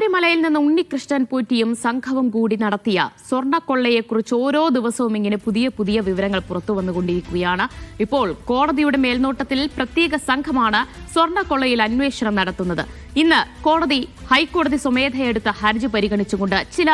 ശബരിമലയിൽ നിന്ന് ഉണ്ണികൃഷ്ണൻ പൂറ്റിയും സംഘവും കൂടി നടത്തിയ സ്വർണക്കൊള്ളയെക്കുറിച്ച് ഓരോ ദിവസവും ഇങ്ങനെ പുതിയ പുതിയ വിവരങ്ങൾ പുറത്തു വന്നുകൊണ്ടിരിക്കുകയാണ്. ഇപ്പോൾ കോടതിയുടെ മേൽനോട്ടത്തിൽ പ്രത്യേക സംഘമാണ് സ്വർണക്കൊള്ളയിൽ അന്വേഷണം നടത്തുന്നത്. ഇന്ന് കോടതി ഹൈക്കോടതി സ്വമേധയെടുത്ത ഹർജി പരിഗണിച്ചുകൊണ്ട് ചില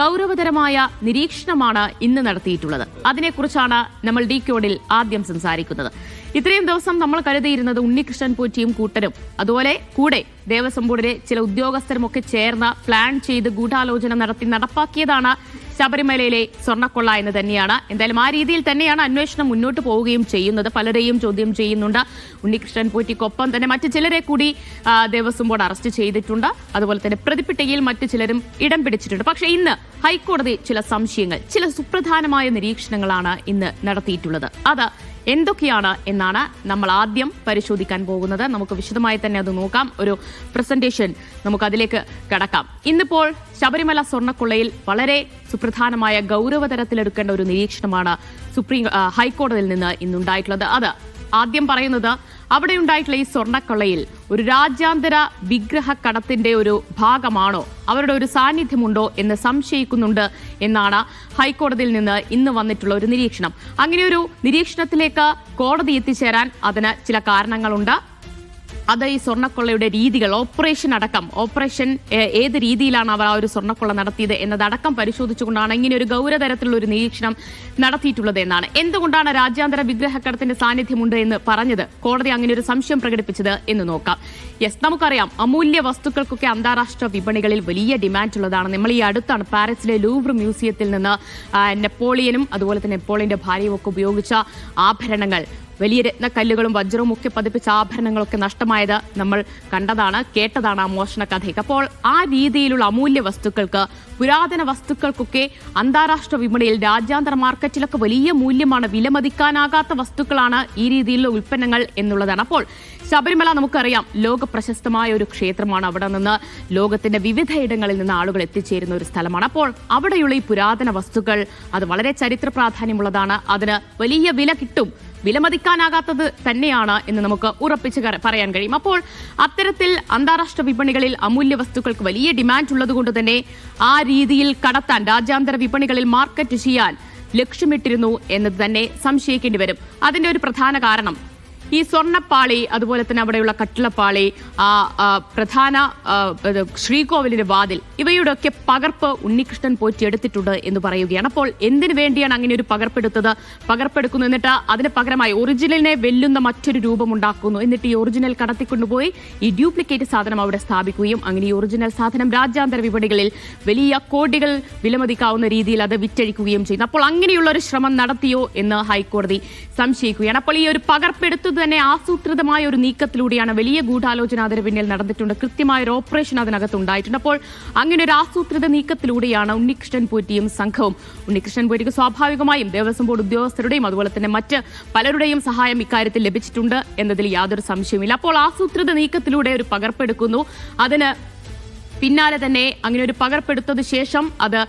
ഗൗരവതരമായ നിരീക്ഷണമാണ് ഇന്ന് നടത്തിയിട്ടുള്ളത്. അതിനെക്കുറിച്ചാണ് നമ്മൾ ഡി കോഡിൽ ആദ്യം സംസാരിക്കുന്നത്. ഇത്രയും ദിവസം നമ്മൾ കരുതിയിരുന്നത് ഉണ്ണികൃഷ്ണൻ പോറ്റിയും കൂട്ടരും. അതുപോലെ കൂടെ ദേവസ്വം ബോർഡിലെ ചില ഉദ്യോഗസ്ഥരും ഒക്കെ ചേർന്ന് പ്ലാൻ ചെയ്ത് ഗൂഢാലോചന നടത്തി നടപ്പാക്കിയതാണ് ശബരിമലയിലെ സ്വർണക്കൊള്ള എന്ന് തന്നെയാണ്. എന്തായാലും ആ രീതിയിൽ തന്നെയാണ് അന്വേഷണം മുന്നോട്ട് പോവുകയും ചെയ്യുന്നത്. പലരെയും ചോദ്യം ചെയ്യുന്നുണ്ട്. ഉണ്ണികൃഷ്ണൻ പോറ്റിക്കൊപ്പം തന്നെ മറ്റു ചിലരെ കൂടി ദേവസ്വം ബോർഡ് അറസ്റ്റ് ചെയ്തിട്ടുണ്ട്. അതുപോലെ തന്നെ പ്രതിപ്പിട്ടയിൽ മറ്റു ചിലരും ഇടം പിടിച്ചിട്ടുണ്ട്. പക്ഷേ ഇന്ന് ഹൈക്കോടതി ചില സംശയങ്ങൾ ചില സുപ്രധാനമായ നിരീക്ഷണങ്ങളാണ് ഇന്ന് നടത്തിയിട്ടുള്ളത്. അത് എന്തൊക്കെയാണ് എന്നാണ് നമ്മൾ ആദ്യം പരിശോധിക്കാൻ പോകുന്നത്. നമുക്ക് വിശദമായി തന്നെ അത് നോക്കാം. ഒരു പ്രസന്റേഷൻ നമുക്ക് അതിലേക്ക് കടക്കാം. ഇന്നിപ്പോൾ ശബരിമല സ്വർണക്കൊള്ളയിൽ വളരെ സുപ്രധാനമായ ഗൗരവതരത്തിലെടുക്കേണ്ട ഒരു നിരീക്ഷണമാണ് സുപ്രീം ഹൈക്കോടതിയിൽ നിന്ന് ഇന്നുണ്ടായിട്ടുള്ളത്. അത് ആദ്യം പറയുന്നത് അവിടെ ഉണ്ടായിട്ടുള്ള ഈ സ്വർണക്കൊള്ളയിൽ ഒരു രാജ്യാന്തര വിഗ്രഹ കടത്തിന്റെ ഒരു ഭാഗമാണോ? അവരുടെ ഒരു സാന്നിധ്യമുണ്ടോ എന്ന് സംശയിക്കുന്നുണ്ട് എന്നാണ് ഹൈക്കോടതിയിൽ നിന്ന് ഇന്ന് വന്നിട്ടുള്ള ഒരു നിരീക്ഷണം. അങ്ങനെ ഒരു നിരീക്ഷണത്തിലേക്ക് കോടതി എത്തിച്ചേരാൻ അതിന് ചില കാരണങ്ങളുണ്ട്. അത് ഈ സ്വർണക്കൊള്ളയുടെ രീതികൾ ഓപ്പറേഷൻ അടക്കം. ഓപ്പറേഷൻ ഏത് രീതിയിലാണ് അവർ ആ ഒരു സ്വർണക്കൊള്ള നടത്തിയത് എന്നതടക്കം പരിശോധിച്ചുകൊണ്ടാണ് ഇങ്ങനെ ഒരു ഗൗരതരത്തിലുള്ള ഒരു നിരീക്ഷണം നടത്തിയിട്ടുള്ളത് എന്നാണ്. എന്തുകൊണ്ടാണ് രാജ്യാന്തര വിഗ്രഹക്കടത്തിന്റെ സാന്നിധ്യമുണ്ട് എന്ന് പറഞ്ഞത്? കോടതി അങ്ങനെ ഒരു സംശയം പ്രകടിപ്പിച്ചത് എന്ന് നോക്കാം. യെസ് നമുക്കറിയാം. അമൂല്യ വസ്തുക്കൾക്കൊക്കെ അന്താരാഷ്ട്ര വിപണികളിൽ വലിയ ഡിമാൻഡ് ഉള്ളതാണ് നമ്മൾ ഈ അടുത്താണ് പാരീസിലെ ലൂവർ മ്യൂസിയത്തിൽ നിന്ന് നെപ്പോളിയനും അതുപോലെ തന്നെ നെപ്പോളിയന്റെ ഭാര്യയും ഒക്കെ ഉപയോഗിച്ച ആഭരണങ്ങൾ. വലിയ രത്നക്കല്ലുകളും വജ്രവും ഒക്കെ പതിപ്പിച്ച ആഭരണങ്ങളൊക്കെ നഷ്ടമായത് നമ്മൾ കണ്ടതാണ് കേട്ടതാണ് ആ മോഷണ കഥയൊക്കെ അപ്പോൾ ആ രീതിയിലുള്ള അമൂല്യ വസ്തുക്കൾക്ക് പുരാതന വസ്തുക്കൾക്കൊക്കെ അന്താരാഷ്ട്ര വിപണിയിൽ രാജ്യാന്തര മാർക്കറ്റിലൊക്കെ വലിയ മൂല്യമാണ് വിലമതിക്കാനാകാത്ത വസ്തുക്കളാണ് ഈ രീതിയിലുള്ള ഉൽപ്പന്നങ്ങൾ എന്നുള്ളതാണ്. അപ്പോൾ ശബരിമല നമുക്കറിയാം ലോക പ്രശസ്തമായ ഒരു ക്ഷേത്രമാണ്. അവിടെ നിന്ന് ലോകത്തിന്റെ വിവിധയിടങ്ങളിൽ നിന്ന് ആളുകൾ എത്തിച്ചേരുന്ന ഒരു സ്ഥലമാണ്. അപ്പോൾ അവിടെയുള്ള ഈ പുരാതന വസ്തുക്കൾ അത് വളരെ ചരിത്ര പ്രാധാന്യമുള്ളതാണ്. അതിന് വലിയ വില കിട്ടും. വിലമതിക്കാനാകാത്തത് തന്നെയാണ് എന്ന് നമുക്ക് ഉറപ്പിച്ച് പറയാൻ കഴിയും. അപ്പോൾ അത്തരത്തിൽ അന്താരാഷ്ട്ര വിപണികളിൽ അമൂല്യ വസ്തുക്കൾക്ക് വലിയ ഡിമാൻഡ് ഉള്ളതുകൊണ്ട് തന്നെ ആ രീതിയിൽ കടത്താൻ രാജ്യാന്തര വിപണികളിൽ മാർക്കറ്റ് ചെയ്യാൻ ലക്ഷ്യമിട്ടിരുന്നു എന്നത് തന്നെ സംശയിക്കേണ്ടി വരും. അതിന്റെ ഒരു പ്രധാന കാരണം ഈ സ്വർണപ്പാളി അതുപോലെ തന്നെ അവിടെയുള്ള കട്ടിളപ്പാളി ആ പ്രധാന ശ്രീകോവിലിന്റെ വാതിൽ ഇവയുടെ ഒക്കെ പകർപ്പ് ഉണ്ണികൃഷ്ണൻ പോറ്റി എടുത്തിട്ടുണ്ട് എന്ന് പറയുകയാണ്. അപ്പോൾ എന്തിനു വേണ്ടിയാണ് അങ്ങനെ ഒരു പകർപ്പെടുത്തത്? പകർപ്പെടുക്കുന്നു എന്നിട്ട് അതിന് പകരമായി ഒറിജിനലിനെ വെല്ലുന്ന മറ്റൊരു രൂപം ഉണ്ടാക്കുന്നു എന്നിട്ട് ഈ ഒറിജിനൽ കടത്തിക്കൊണ്ടുപോയി ഈ ഡ്യൂപ്ലിക്കേറ്റ് സാധനം അവിടെ സ്ഥാപിക്കുകയും അങ്ങനെ ഈ ഒറിജിനൽ സാധനം രാജ്യാന്തര വിപണികളിൽ വലിയ കോടികൾ വിലമതിക്കാവുന്ന രീതിയിൽ അത് വിറ്റഴിക്കുകയും ചെയ്യുന്നു. അപ്പോൾ അങ്ങനെയുള്ള ഒരു ശ്രമം നടത്തിയോ എന്ന് ഹൈക്കോടതി സംശയിക്കുകയാണ്. അപ്പോൾ ഈ ഒരു പകർപ്പെടുത്തത് തന്നെ ആസൂത്രിതമായ ഒരു നീക്കത്തിലൂടെയാണ് വലിയ ഗൂഢാലോചന അതിന് പിന്നിൽ നടന്നിട്ടുണ്ട്. കൃത്യമായ ഒരു ഓപ്പറേഷൻ അതിനകത്ത് ഉണ്ടായിട്ടുണ്ട്. അപ്പോൾ അങ്ങനെ ഒരു ആസൂത്രിത നീക്കത്തിലൂടെയാണ് ഉണ്ണികൃഷ്ണൻ പൂറ്റിയും സംഘവും. ഉണ്ണികൃഷ്ണൻ പൂറ്റിക്ക് സ്വാഭാവികമായും ദേവസ്വം ബോർഡ് ഉദ്യോഗസ്ഥരുടെയും അതുപോലെ തന്നെ മറ്റ് പലരുടെയും സഹായം ഇക്കാര്യത്തിൽ ലഭിച്ചിട്ടുണ്ട് എന്നതിൽ യാതൊരു സംശയമില്ല അപ്പോൾ ആസൂത്രിത നീക്കത്തിലൂടെ ഒരു പകർപ്പെടുക്കുന്നു അതിന് പിന്നാലെ തന്നെ അങ്ങനെ ഒരു പകർപ്പെടുത്തത് ശേഷം അത്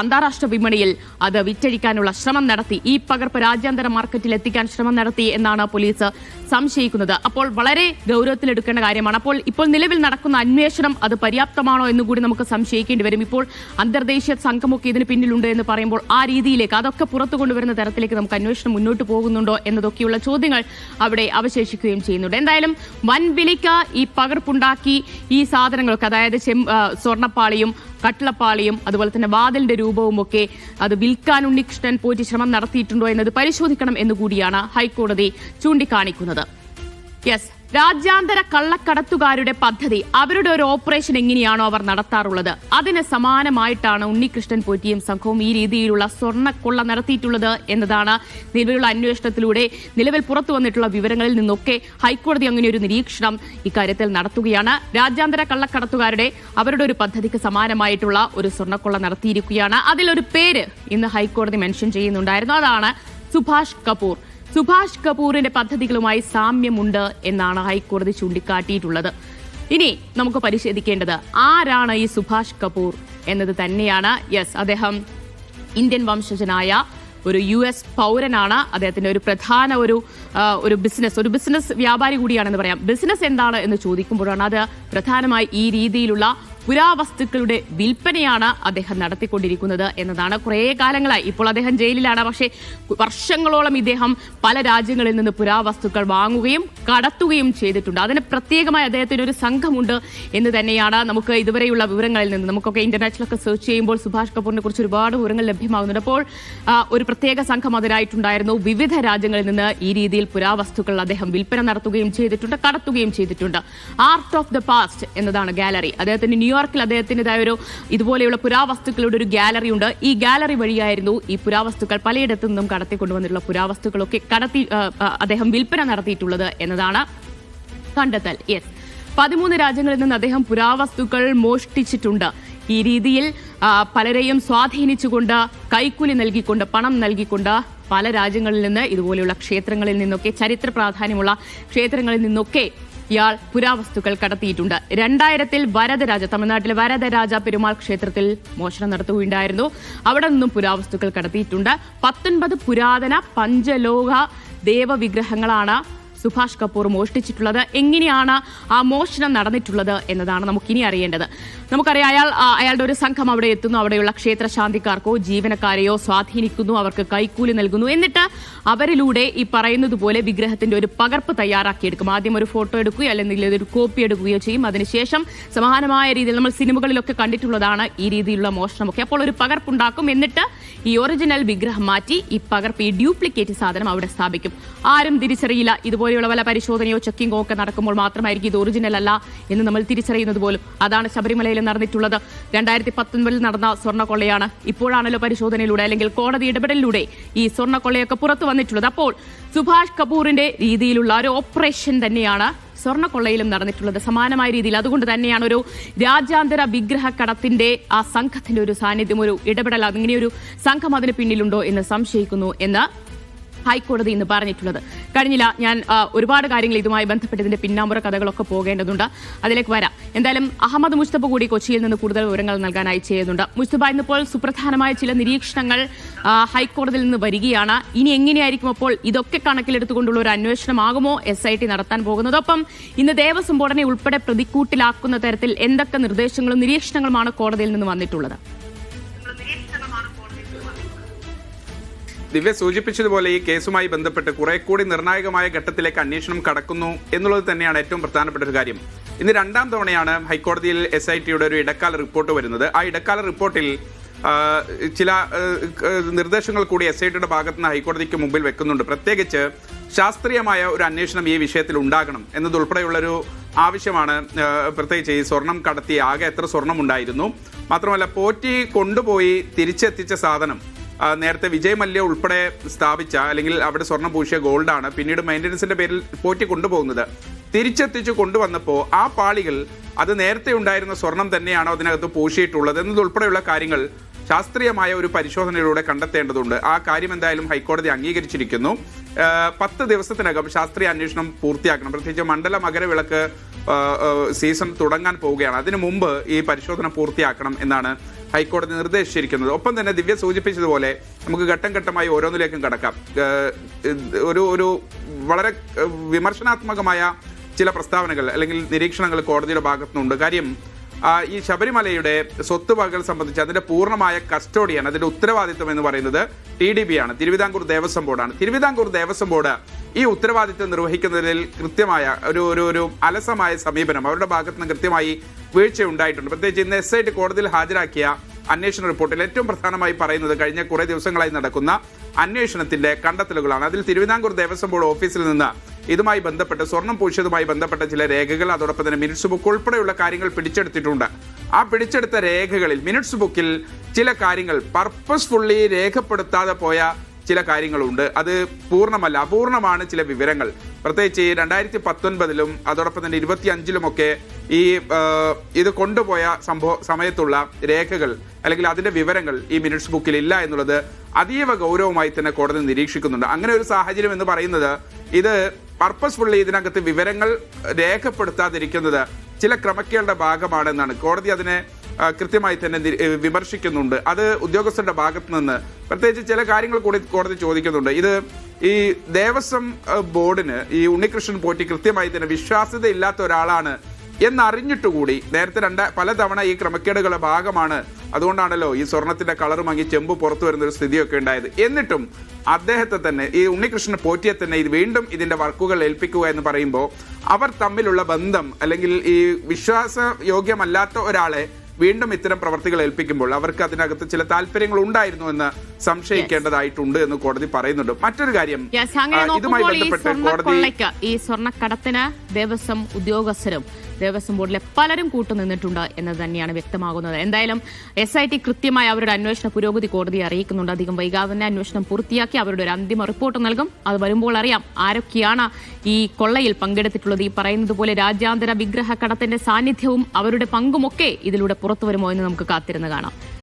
അന്താരാഷ്ട്ര വിപണിയിൽ അത് വിറ്റഴിക്കാനുള്ള ശ്രമം നടത്തി. ഈ പകർപ്പ് രാജ്യാന്തര മാർക്കറ്റിൽ എത്തിക്കാൻ ശ്രമം നടത്തി എന്നാണ് പോലീസ് സംശയിക്കുന്നത്. അപ്പോൾ വളരെ ഗൗരവത്തിലെടുക്കേണ്ട കാര്യമാണ്. അപ്പോൾ ഇപ്പോൾ നിലവിൽ നടക്കുന്ന അന്വേഷണം അത് പര്യാപ്തമാണോ എന്ന് കൂടി നമുക്ക് സംശയിക്കേണ്ടി വരും. ഇപ്പോൾ അന്തർദേശീയ സംഘമൊക്കെ ഇതിന് പിന്നിലുണ്ട് എന്ന് പറയുമ്പോൾ ആ രീതിയിലേക്ക് അതൊക്കെ പുറത്തു കൊണ്ടുവരുന്ന തരത്തിലേക്ക് നമുക്ക് അന്വേഷണം മുന്നോട്ട് പോകുന്നുണ്ടോ എന്നതൊക്കെയുള്ള ചോദ്യങ്ങൾ അവിടെ അവശേഷിക്കുകയും ചെയ്യുന്നുണ്ട്. എന്തായാലും വൻ ഈ പകർപ്പുണ്ടാക്കി ഈ സാധനങ്ങൾക്ക് അതായത് ചെം ആ, സ്വർണപ്പാളിയും കട്ടിളപ്പാളിയും അതുപോലെ തന്നെ വാതിലിന്റെ രൂപവും ഒക്കെ അത് വിൽക്കാൻ ഉണ്ണികൃഷ്ണൻ പോറ്റി ശ്രമം നടത്തിയിട്ടുണ്ടോ എന്നത് പരിശോധിക്കണം എന്നുകൂടിയാണ് ഹൈക്കോടതി ചൂണ്ടിക്കാണിക്കുന്നത്. യെസ് രാജ്യാന്തര കള്ളക്കടത്തുകാരുടെ പദ്ധതി. അവരുടെ ഒരു ഓപ്പറേഷൻ എങ്ങനെയാണോ അവർ നടത്താറുള്ളത്? അതിന് സമാനമായിട്ടാണ് ഉണ്ണികൃഷ്ണൻ പോറ്റിയും സംഘവും ഈ രീതിയിലുള്ള സ്വർണക്കൊള്ള നടത്തിയിട്ടുള്ളത് എന്നതാണ് നിലവിലുള്ള അന്വേഷണത്തിലൂടെ നിലവിൽ പുറത്തു വന്നിട്ടുള്ള വിവരങ്ങളിൽ നിന്നൊക്കെ ഹൈക്കോടതി അങ്ങനെ ഒരു നിരീക്ഷണം ഇക്കാര്യത്തിൽ നടത്തുകയാണ്. രാജ്യാന്തര കള്ളക്കടത്തുകാരുടെ അവരുടെ ഒരു പദ്ധതിക്ക് സമാനമായിട്ടുള്ള ഒരു സ്വർണക്കൊള്ള നടത്തിയിരിക്കുകയാണ്. അതിലൊരു പേര് ഇന്ന് ഹൈക്കോടതി മെൻഷൻ ചെയ്യുന്നുണ്ടായിരുന്നു. അതാണ് സുഭാഷ് കപൂർ. സുഭാഷ് കപൂറിന്റെ പദ്ധതികളുമായി സാമ്യമുണ്ട് എന്നാണ് ഹൈക്കോടതി ചൂണ്ടിക്കാട്ടിയിട്ടുള്ളത്. ഇനി നമുക്ക് പരിശോധിക്കേണ്ടത് ആരാണ് ഈ സുഭാഷ് കപൂർ എന്നത് തന്നെയാണ്. യെസ് അദ്ദേഹം ഇന്ത്യൻ വംശജനായ ഒരു യു എസ് പൗരനാണ്. അദ്ദേഹത്തിന്റെ ഒരു പ്രധാന ഒരു ഒരു ബിസിനസ് ഒരു ബിസിനസ് വ്യാപാരി കൂടിയാണെന്ന് പറയാം. ബിസിനസ് എന്താണ് എന്ന് ചോദിക്കുമ്പോഴാണ് അത് പ്രധാനമായി ഈ രീതിയിലുള്ള പുരാവസ്തുക്കളുടെ വിൽപ്പനയാണ് അദ്ദേഹം നടത്തിക്കൊണ്ടിരിക്കുന്നത് എന്നതാണ് കുറേ കാലങ്ങളായി. ഇപ്പോൾ അദ്ദേഹം ജയിലിലാണ്. പക്ഷേ വർഷങ്ങളോളം ഇദ്ദേഹം പല രാജ്യങ്ങളിൽ നിന്ന് പുരാവസ്തുക്കൾ വാങ്ങുകയും കടത്തുകയും ചെയ്തിട്ടുണ്ട്. അതിന് പ്രത്യേകമായി അദ്ദേഹത്തിന് ഒരു സംഘമുണ്ട് എന്ന് തന്നെയാണ് നമുക്ക് ഇതുവരെയുള്ള വിവരങ്ങളിൽ നിന്ന്. നമുക്കൊക്കെ ഇന്റർനെറ്റിലൊക്കെ സെർച്ച് ചെയ്യുമ്പോൾ സുഭാഷ് കപൂറിനെ കുറിച്ച് ഒരുപാട് വിവരങ്ങൾ ലഭ്യമാകുന്നുണ്ട്. അപ്പോൾ ഒരു പ്രത്യേക സംഘം അതിനായിട്ടുണ്ടായിരുന്നു. വിവിധ രാജ്യങ്ങളിൽ നിന്ന് ഈ രീതിയിൽ പുരാവസ്തുക്കൾ അദ്ദേഹം വിൽപ്പന നടത്തുകയും ചെയ്തിട്ടുണ്ട് കടത്തുകയും ചെയ്തിട്ടുണ്ട്. ആർട്ട് ഓഫ് ദ പാസ്റ്റ് എന്നതാണ് ഗാലറി. അദ്ദേഹത്തിന് ന്യൂയോർക്കിൽ അദ്ദേഹത്തിന്റെതായ ഒരു ഇതുപോലെയുള്ള പുരാവസ്തുക്കളുടെ ഒരു ഗാലറി ഉണ്ട്. ഈ ഗാലറി വഴിയായിരുന്നു ഈ പുരാവസ്തുക്കൾ പലയിടത്തു നിന്നും കടത്തിക്കൊണ്ടുവന്നിട്ടുള്ള പുരാവസ്തുക്കളൊക്കെ കടത്തി അദ്ദേഹം വിൽപ്പന നടത്തിയിട്ടുള്ളത് എന്നതാണ് കണ്ടെത്തൽ. യെസ് പതിമൂന്ന് രാജ്യങ്ങളിൽ നിന്ന് അദ്ദേഹം പുരാവസ്തുക്കൾ മോഷ്ടിച്ചിട്ടുണ്ട്. ഈ രീതിയിൽ പലരെയും സ്വാധീനിച്ചുകൊണ്ട് കൈക്കൂലി നൽകിക്കൊണ്ട് പണം നൽകിക്കൊണ്ട് പല രാജ്യങ്ങളിൽ നിന്ന് ഇതുപോലെയുള്ള ക്ഷേത്രങ്ങളിൽ നിന്നൊക്കെ ചരിത്ര പ്രാധാന്യമുള്ള ക്ഷേത്രങ്ങളിൽ നിന്നൊക്കെ ഇയാൾ പുരാവസ്തുക്കൾ കടത്തിയിട്ടുണ്ട്. രണ്ടായിരത്തിൽ വരദരാജ തമിഴ്നാട്ടിലെ വരദരാജ പെരുമാൾ ക്ഷേത്രത്തിൽ മോഷണം നടത്തുകയുണ്ടായിരുന്നു. അവിടെ നിന്നും പുരാവസ്തുക്കൾ കടത്തിയിട്ടുണ്ട്. പത്തൊൻപത് പുരാതന പഞ്ചലോക ദേവവിഗ്രഹങ്ങളാണ് സുഭാഷ് കപൂർ മോഷ്ടിച്ചിട്ടുള്ളത്. എങ്ങനെയാണ് ആ മോഷണം നടന്നിട്ടുള്ളത് എന്നതാണ് നമുക്കിനി അറിയേണ്ടത്. നമുക്കറിയാം അയാൾ അയാളുടെ ഒരു സംഘം അവിടെ എത്തുന്നു. അവിടെയുള്ള ക്ഷേത്ര ശാന്തിക്കാർക്കോ ജീവനക്കാരെയോ സ്വാധീനിക്കുന്നു. അവർക്ക് കൈക്കൂലി നൽകുന്നു. എന്നിട്ട് അവരിലൂടെ ഈ പറയുന്നത് പോലെ വിഗ്രഹത്തിന്റെ ഒരു പകർപ്പ് തയ്യാറാക്കിയെടുക്കും. ആദ്യം ഒരു ഫോട്ടോ എടുക്കുകയോ അല്ലെങ്കിൽ ഒരു കോപ്പി എടുക്കുകയോ ചെയ്യും. അതിനുശേഷം സമാനമായ രീതിയിൽ നമ്മൾ സിനിമകളിലൊക്കെ കണ്ടിട്ടുള്ളതാണ് ഈ രീതിയിലുള്ള മോഷണമൊക്കെ. അപ്പോൾ ഒരു പകർപ്പുണ്ടാക്കും. എന്നിട്ട് ഈ ഒറിജിനൽ വിഗ്രഹം മാറ്റി ഈ പകർപ്പ് ഈ ഡ്യൂപ്ലിക്കേറ്റ് സാധനം അവിടെ സ്ഥാപിക്കും. ആരും തിരിച്ചറിയില്ല. ഇതുപോലെയുള്ള പല പരിശോധനയോ ചെക്കിങ്ങോ ഒക്കെ നടക്കുമ്പോൾ മാത്രമായിരിക്കും ഇത് ഒറിജിനൽ അല്ല എന്ന് നമ്മൾ തിരിച്ചറിയുന്നത് പോലും. അതാണ് ശബരിമലയിൽ നടന്നിട്ടുള്ളത്. രണ്ടായിരത്തി പത്തൊൻപതിൽ നടന്ന സ്വർണക്കൊള്ളയാണ് ഇപ്പോഴാണല്ലോ പരിശോധനയിലൂടെ അല്ലെങ്കിൽ കോടതി ഇടപെടലിലൂടെ ഈ സ്വർണക്കൊള്ളയൊക്കെ പുറത്തു വന്നിട്ടുള്ളത്. അപ്പോൾ സുഭാഷ് കപൂറിന്റെ രീതിയിലുള്ള ഒരു ഓപ്പറേഷൻ തന്നെയാണ് സ്വർണക്കൊള്ളയിലും നടന്നിട്ടുള്ളത്. സമാനമായ രീതിയിൽ അതുകൊണ്ട് തന്നെയാണ് ഒരു രാജ്യാന്തര വിഗ്രഹ കടത്തിന്റെ ആ സംഘത്തിന്റെ ഒരു സാന്നിധ്യം ഒരു ഇടപെടൽ അങ്ങനെ ഒരു സംഘം അതിന് പിന്നിലുണ്ടോ എന്ന് സംശയിക്കുന്നു എന്ന് ഹൈക്കോടതി ഇന്ന് പറഞ്ഞിട്ടുള്ളത്. കഴിഞ്ഞില്ല ഞാൻ ഒരുപാട് കാര്യങ്ങൾ ഇതുമായി ബന്ധപ്പെട്ട് ഇതിന്റെ പിന്നാമ്പുറ കഥകളൊക്കെ പോകേണ്ടതുണ്ട്. അതിലേക്ക് വരാം. എന്തായാലും അഹമ്മദ് മുസ്തഫ കൂടി കൊച്ചിയിൽ നിന്ന് കൂടുതൽ വിവരങ്ങൾ നൽകാനായി ചെയ്യുന്നുണ്ട്. മുസ്തഫ ഇന്നിപ്പോൾ സുപ്രധാനമായ ചില നിരീക്ഷണങ്ങൾ ഹൈക്കോടതിയിൽ നിന്ന് വരികയാണ്. ഇനി എങ്ങനെയായിരിക്കും അപ്പോൾ ഇതൊക്കെ കണക്കിലെടുത്തുകൊണ്ടുള്ള ഒരു അന്വേഷണമാകുമോ? എസ് ഐ ടി നടത്താൻ പോകുന്നത്. ഒപ്പം ഇന്ന് ദേവസ്വം ബോർഡിനെ ഉൾപ്പെടെ പ്രതിക്കൂട്ടിലാക്കുന്ന തരത്തിൽ എന്തൊക്കെ നിർദ്ദേശങ്ങളും നിരീക്ഷണങ്ങളുമാണ് കോടതിയിൽ നിന്ന് വന്നിട്ടുള്ളത്? ദിവ്യ സൂചിപ്പിച്ചതുപോലെ ഈ കേസുമായി ബന്ധപ്പെട്ട് കുറെ കൂടി നിർണായകമായ ഘട്ടത്തിലേക്ക് അന്വേഷണം കടക്കുന്നു എന്നുള്ളത് തന്നെയാണ് ഏറ്റവും പ്രധാനപ്പെട്ട ഒരു കാര്യം. ഇന്ന് രണ്ടാം തവണയാണ് ഹൈക്കോടതിയിൽ എസ് ഐ ടിയുടെ ഒരു ഇടക്കാല റിപ്പോർട്ട് വരുന്നത്. ആ ഇടക്കാല റിപ്പോർട്ടിൽ ചില നിർദ്ദേശങ്ങൾ കൂടി എസ് ഐ ടിയുടെ ഭാഗത്ത് നിന്ന് ഹൈക്കോടതിക്ക് മുമ്പിൽ വെക്കുന്നുണ്ട്. പ്രത്യേകിച്ച് ശാസ്ത്രീയമായ ഒരു അന്വേഷണം ഈ വിഷയത്തിൽ ഉണ്ടാകണം എന്നതുൾപ്പെടെയുള്ളൊരു ആവശ്യമാണ് പ്രത്യേകിച്ച് ഈ സ്വർണം കടത്തി ആകെ എത്ര സ്വർണം ഉണ്ടായിരുന്നു. മാത്രമല്ല പോറ്റി കൊണ്ടുപോയി തിരിച്ചെത്തിച്ച സാധനം നേരത്തെ വിജയ് മല്യ ഉൾപ്പെടെ സ്ഥാപിച്ച അല്ലെങ്കിൽ അവിടെ സ്വർണം പൂശിയ ഗോൾഡാണ് പിന്നീട് മെയിന്റനൻസിന്റെ പേരിൽ പോറ്റി കൊണ്ടുപോകുന്നത്. തിരിച്ചെത്തിച്ചു കൊണ്ടുവന്നപ്പോൾ ആ പാളികൾ അത് നേരത്തെ ഉണ്ടായിരുന്ന സ്വർണം തന്നെയാണോ അതിനകത്ത് പൂശിയിട്ടുള്ളത് എന്നതുൾപ്പെടെയുള്ള കാര്യങ്ങൾ ശാസ്ത്രീയമായ ഒരു പരിശോധനയിലൂടെ കണ്ടെത്തേണ്ടതുണ്ട്. ആ കാര്യം എന്തായാലും ഹൈക്കോടതി അംഗീകരിച്ചിരിക്കുന്നു. പത്ത് ദിവസത്തിനകം ശാസ്ത്രീയ അന്വേഷണം പൂർത്തിയാക്കണം. പ്രത്യേകിച്ച് മണ്ഡല മകരവിളക്ക് സീസൺ തുടങ്ങാൻ പോവുകയാണ്. അതിനു മുമ്പ് ഈ പരിശോധന പൂർത്തിയാക്കണം എന്നാണ് ഹൈക്കോടതി നിർദ്ദേശിച്ചിരിക്കുന്നത്. ഒപ്പം തന്നെ ദിവ്യ സൂചിപ്പിച്ചതുപോലെ നമുക്ക് ഘട്ടം ഘട്ടമായി ഓരോന്നിലേക്കും കടക്കാം. ഒരു ഒരു വളരെ വിമർശനാത്മകമായ ചില പ്രസ്താവനകൾ അല്ലെങ്കിൽ നിരീക്ഷണങ്ങൾ കോടതിയുടെ ഭാഗത്തുനിന്നുണ്ട്. കാര്യം ഈ ശബരിമലയുടെ സ്വത്ത് വകകൾ സംബന്ധിച്ച് അതിന്റെ പൂർണമായ കസ്റ്റോഡിയാണ് അതിന്റെ ഉത്തരവാദിത്വം എന്ന് പറയുന്നത് ടി ഡി ബി ആണ്. തിരുവിതാംകൂർ ദേവസ്വം ബോർഡാണ്. തിരുവിതാംകൂർ ദേവസ്വം ബോർഡ് ഈ ഉത്തരവാദിത്വം നിർവഹിക്കുന്നതിൽ കൃത്യമായ ഒരു ഒരു ഒരു അലസമായ സമീപനം അവരുടെ ഭാഗത്തുനിന്ന് കൃത്യമായി വീഴ്ച ഉണ്ടായിട്ടുണ്ട് പ്രത്യേകിച്ച് ഇന്ന് എസ് ഐ ടി കോടതിയിൽ ഹാജരാക്കിയ അന്വേഷണ റിപ്പോർട്ടിൽ ഏറ്റവും പ്രധാനമായി പറയുന്നത് കഴിഞ്ഞ കുറേ ദിവസങ്ങളായി നടക്കുന്ന അന്വേഷണത്തിന്റെ കണ്ടെത്തലുകളാണ്. അതിൽ തിരുവിതാംകൂർ ദേവസ്വം ബോർഡ് ഓഫീസിൽ നിന്ന് ഇതുമായി ബന്ധപ്പെട്ട് സ്വർണം പൂശിയതുമായി ബന്ധപ്പെട്ട ചില രേഖകൾ അതോടൊപ്പം തന്നെ മിനിറ്റ്സ് ബുക്ക് ഉൾപ്പെടെയുള്ള കാര്യങ്ങൾ പിടിച്ചെടുത്തിട്ടുണ്ട്. ആ പിടിച്ചെടുത്ത രേഖകളിൽ മിനിറ്റ്സ് ബുക്കിൽ ചില കാര്യങ്ങൾ പർപ്പസ്ഫുള്ളി രേഖപ്പെടുത്താതെ പോയ ചില കാര്യങ്ങളുണ്ട്. അത് പൂർണമല്ല അപൂർണമാണ് ചില വിവരങ്ങൾ. പ്രത്യേകിച്ച് ഈ രണ്ടായിരത്തി പത്തൊൻപതിലും അതോടൊപ്പം തന്നെ ഇരുപത്തി അഞ്ചിലുമൊക്കെ ഈ ഇത് കൊണ്ടുപോയ സംഭവ സമയത്തുള്ള രേഖകൾ അല്ലെങ്കിൽ അതിന്റെ വിവരങ്ങൾ ഈ മിനിറ്റ്സ് ബുക്കിൽ ഇല്ല എന്നുള്ളത് അതീവ ഗൗരവമായി തന്നെ കോടതി നിരീക്ഷിക്കുന്നുണ്ട്. അങ്ങനെ ഒരു സാഹചര്യം എന്ന് പറയുന്നത് ഇത് പർപ്പസ്ഫുള്ളി ഇതിനകത്ത് വിവരങ്ങൾ രേഖപ്പെടുത്താതിരിക്കുന്നത് ചില ക്രമക്കേളുടെ ഭാഗമാണെന്നാണ്. കോടതി അതിനെ കൃത്യമായി തന്നെ വിമർശിക്കുന്നുണ്ട്. അത് ഉദ്യോഗസ്ഥരുടെ ഭാഗത്ത് നിന്ന് പ്രത്യേകിച്ച് ചില കാര്യങ്ങൾ കൂടി കോടതി ചോദിക്കുന്നുണ്ട്. ഇത് ഈ ദേവസ്വം ബോർഡിന് ഈ ഉണ്ണികൃഷ്ണൻ പോറ്റി കൃത്യമായി തന്നെ വിശ്വാസ്യത ഇല്ലാത്ത ഒരാളാണ് എന്നറിഞ്ഞിട്ടുകൂടി നേരത്തെ രണ്ട് പലതവണ ഈ ക്രമക്കേടുകളുടെ ഭാഗമാണ് അതുകൊണ്ടാണല്ലോ ഈ സ്വർണത്തിന്റെ കളർ മങ്ങി ചെമ്പ് പുറത്തു വരുന്ന ഒരു സ്ഥിതിയൊക്കെ ഉണ്ടായത്. എന്നിട്ടും അദ്ദേഹത്തെ തന്നെ ഈ ഉണ്ണികൃഷ്ണൻ പോറ്റിയെ തന്നെ ഇത് വീണ്ടും ഇതിന്റെ വർക്കുകൾ ഏൽപ്പിക്കുക എന്ന് പറയുമ്പോൾ അവർ തമ്മിലുള്ള ബന്ധം അല്ലെങ്കിൽ ഈ വിശ്വാസ യോഗ്യമല്ലാത്ത ഒരാളെ വീണ്ടും ഇത്തരം പ്രവർത്തികൾ ഏൽപ്പിക്കുമ്പോൾ അവർക്ക് അതിനകത്ത് ചില താല്പര്യങ്ങൾ ഉണ്ടായിരുന്നു എന്ന് സംശയിക്കേണ്ടതായിട്ടുണ്ട് എന്ന് കോടതി പറയുന്നുണ്ട്. മറ്റൊരു കാര്യം ഇതുമായി ബന്ധപ്പെട്ട് കോടതി ഈ സ്വർണക്കടത്തിന് ദേവസ്വം ഉദ്യോഗസ്ഥരും ദേവസ്വം ബോർഡിലെ പലരും കൂട്ടുനിന്നിട്ടുണ്ട് എന്ന് തന്നെയാണ് വ്യക്തമാകുന്നത്. എന്തായാലും എസ് ഐ ടി കൃത്യമായി അവരുടെ അന്വേഷണ പുരോഗതി കോടതി അറിയിക്കുന്നുണ്ട്. അധികം വൈകാതെ തന്നെ അന്വേഷണം പൂർത്തിയാക്കി അവരുടെ ഒരു അന്തിമ റിപ്പോർട്ട് നൽകും. അത് വരുമ്പോൾ അറിയാം ആരൊക്കെയാണ് ഈ കൊള്ളയിൽ പങ്കെടുത്തിട്ടുള്ളത്. ഈ പറയുന്നത് പോലെ രാജ്യാന്തര വിഗ്രഹ കടത്തിന്റെ സാന്നിധ്യവും അവരുടെ പങ്കുമൊക്കെ ഇതിലൂടെ പുറത്തു വരുമോ എന്ന് നമുക്ക് കാത്തിരുന്ന് കാണാം.